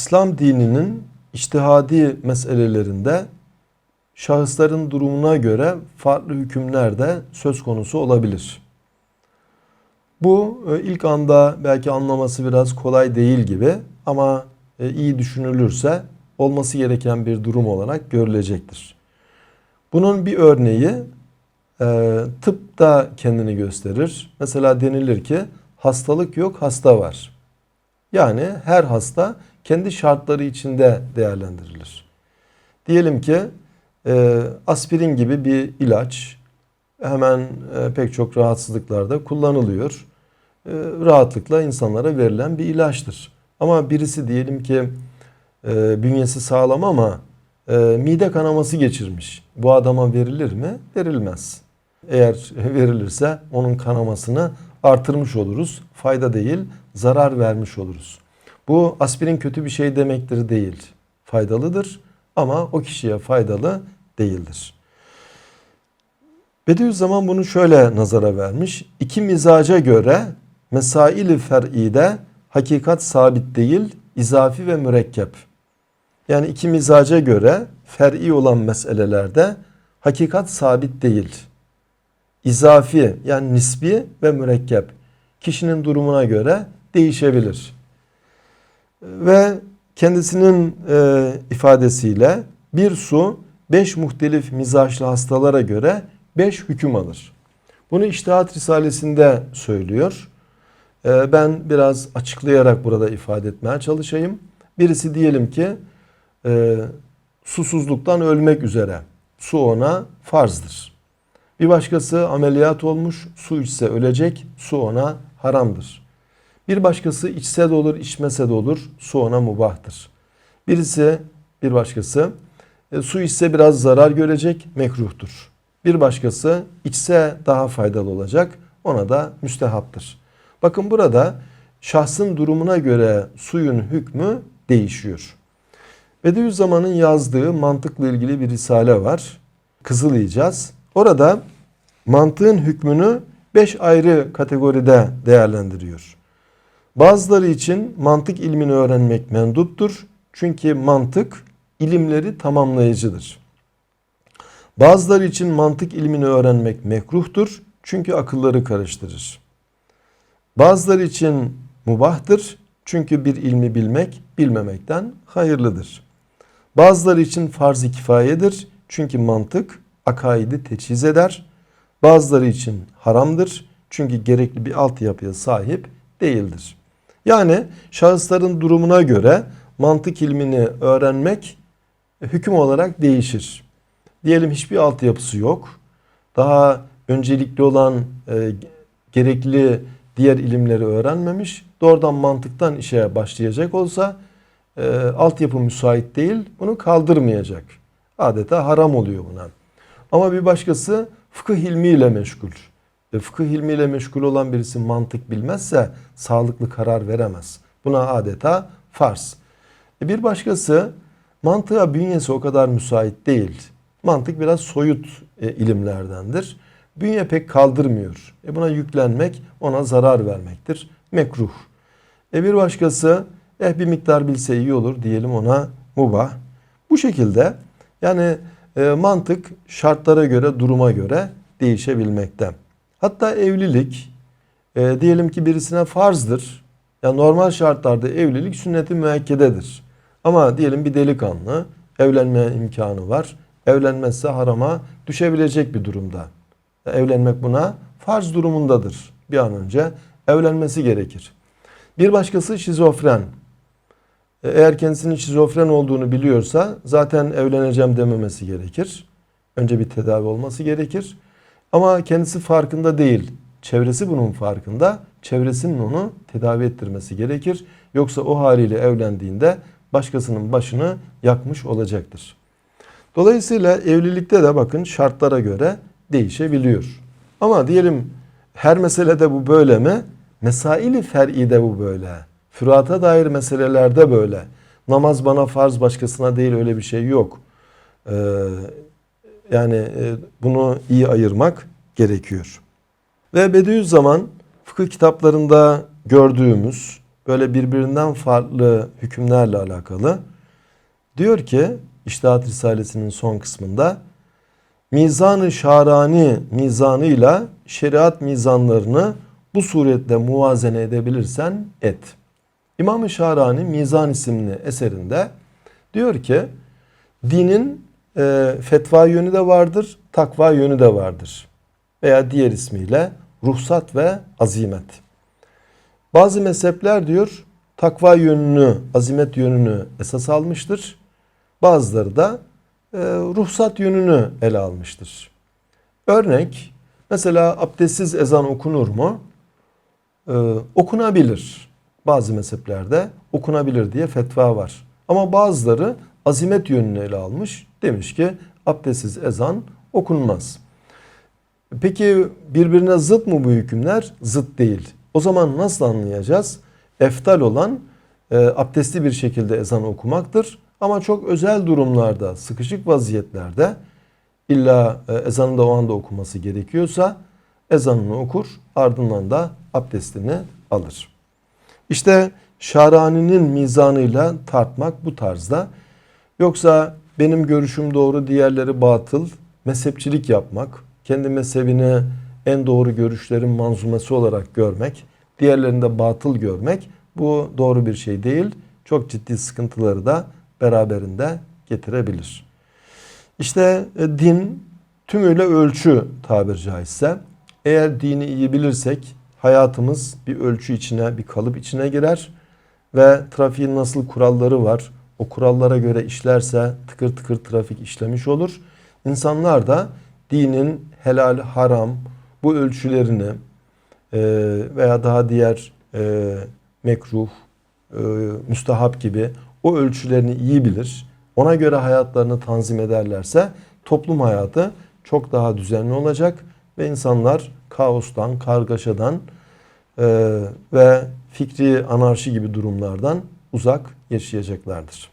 İslam dininin içtihadi meselelerinde şahısların durumuna göre farklı hükümler de söz konusu olabilir. Bu e, ilk anda belki anlaması biraz kolay değil gibi ama e, iyi düşünülürse olması gereken bir durum olarak görülecektir. Bunun bir örneği e, tıpta kendini gösterir. Mesela denilir ki hastalık yok hasta var. Yani her hasta kendi şartları içinde değerlendirilir. Diyelim ki e, aspirin gibi bir ilaç hemen e, pek çok rahatsızlıklarda kullanılıyor. E, rahatlıkla insanlara verilen bir ilaçtır. Ama birisi diyelim ki e, bünyesi sağlam ama e, mide kanaması geçirmiş. Bu adama verilir mi? Verilmez. Eğer verilirse onun kanamasını artırmış oluruz. Fayda değil, zarar vermiş oluruz. Bu aspirin kötü bir şey demektir değil. Faydalıdır ama o kişiye faydalı değildir. Bediüzzaman bunu şöyle nazara vermiş. İki mizaca göre mesail-i fer'ide hakikat sabit değil, izafi ve mürekkep. Yani iki mizaca göre fer'i olan meselelerde hakikat sabit değil. İzafi yani nisbi ve mürekkep. Kişinin durumuna göre değişebilir. Ve kendisinin e, ifadesiyle bir su beş muhtelif mizaçlı hastalara göre beş hüküm alır. Bunu İştihat Risalesi'nde söylüyor. E, ben biraz açıklayarak burada ifade etmeye çalışayım. Birisi diyelim ki e, susuzluktan ölmek üzere. Su ona farzdır. Bir başkası ameliyat olmuş, su içse ölecek, su ona haramdır. Bir başkası içse de olur, içmese de olur, su ona mubahtır. Birisi, bir başkası e, su içse biraz zarar görecek, mekruhtur. Bir başkası içse daha faydalı olacak, ona da müstehaptır. Bakın burada şahsın durumuna göre suyun hükmü değişiyor. Bediüzzaman'ın yazdığı mantıkla ilgili bir risale var. Kızılayacağız. Orada mantığın hükmünü beş ayrı kategoride değerlendiriyor. Bazıları için mantık ilmini öğrenmek menduptur. Çünkü mantık ilimleri tamamlayıcıdır. Bazıları için mantık ilmini öğrenmek mekruhtur. Çünkü akılları karıştırır. Bazıları için mubahtır. Çünkü bir ilmi bilmek bilmemekten hayırlıdır. Bazıları için farz-ı kifayedir. Çünkü mantık akaidi teçhiz eder. Bazıları için haramdır. Çünkü gerekli bir altyapıya sahip değildir. Yani şahısların durumuna göre mantık ilmini öğrenmek hüküm olarak değişir. Diyelim hiçbir altyapısı yok. Daha öncelikli olan e, gerekli diğer ilimleri öğrenmemiş. Doğrudan mantıktan işe başlayacak olsa e, altyapı müsait değil. Bunu kaldırmayacak. Adeta haram oluyor buna. Ama bir başkası fıkıh ilmiyle meşgul. Ve fıkıh ilmiyle meşgul olan birisi mantık bilmezse sağlıklı karar veremez. Buna adeta farz. E bir başkası mantığa bünyesi o kadar müsait değil. Mantık biraz soyut e, ilimlerdendir. Bünye pek kaldırmıyor. E buna yüklenmek ona zarar vermektir. Mekruh. E bir başkası eh bir miktar bilse iyi olur diyelim ona mubah. Bu şekilde yani e, mantık şartlara göre duruma göre değişebilmekte. Hatta evlilik e, diyelim ki birisine farzdır. Yani normal şartlarda evlilik sünnet-i müekkededir. Ama diyelim bir delikanlı evlenme imkanı var. Evlenmezse harama düşebilecek bir durumda. Evlenmek buna farz durumundadır. Bir an önce evlenmesi gerekir. Bir başkası şizofren. E, eğer kendisinin şizofren olduğunu biliyorsa zaten evleneceğim dememesi gerekir. Önce bir tedavi olması gerekir. Ama kendisi farkında değil. Çevresi bunun farkında. Çevresinin onu tedavi ettirmesi gerekir. Yoksa o haliyle evlendiğinde başkasının başını yakmış olacaktır. Dolayısıyla evlilikte de bakın şartlara göre değişebiliyor. Ama diyelim her meselede bu böyle mi? Mesaili fer'i de bu böyle. Fürata dair meselelerde böyle. Namaz bana farz başkasına değil öyle bir şey yok. Ee, yani e, bunu iyi ayırmak gerekiyor. Ve Bediüzzaman fıkıh kitaplarında gördüğümüz böyle birbirinden farklı hükümlerle alakalı. Diyor ki İştihat Risalesi'nin son kısmında mizanı şarani mizanıyla şeriat mizanlarını bu suretle muvazene edebilirsen et. İmam-ı Şarani Mizan isimli eserinde diyor ki dinin e, fetva yönü de vardır, takva yönü de vardır. Veya diğer ismiyle ruhsat ve azimet. Bazı mezhepler diyor takva yönünü, azimet yönünü esas almıştır. Bazıları da e, ruhsat yönünü ele almıştır. Örnek mesela abdestsiz ezan okunur mu? Ee, okunabilir. Bazı mezheplerde okunabilir diye fetva var. Ama bazıları azimet yönünü ele almış. Demiş ki abdestsiz ezan okunmaz. Peki birbirine zıt mı bu hükümler? Zıt değil. O zaman nasıl anlayacağız? Eftal olan e, abdestli bir şekilde ezan okumaktır. Ama çok özel durumlarda, sıkışık vaziyetlerde illa e, ezanı da o anda okuması gerekiyorsa ezanını okur ardından da abdestini alır. İşte Şarani'nin mizanıyla tartmak bu tarzda. Yoksa benim görüşüm doğru diğerleri batıl, mezhepçilik yapmak, kendi mezhebini en doğru görüşlerin manzumesi olarak görmek, diğerlerini de batıl görmek bu doğru bir şey değil. Çok ciddi sıkıntıları da beraberinde getirebilir. İşte e, din tümüyle ölçü tabir caizse. Eğer dini iyi bilirsek hayatımız bir ölçü içine, bir kalıp içine girer ve trafiğin nasıl kuralları var, o kurallara göre işlerse tıkır tıkır trafik işlemiş olur. İnsanlar da dinin helal, haram bu ölçülerini e, veya daha diğer e, mekruh, e, müstahap gibi o ölçülerini iyi bilir. Ona göre hayatlarını tanzim ederlerse toplum hayatı çok daha düzenli olacak ve insanlar kaostan, kargaşadan e, ve fikri anarşi gibi durumlardan uzak yaşayacaklardır.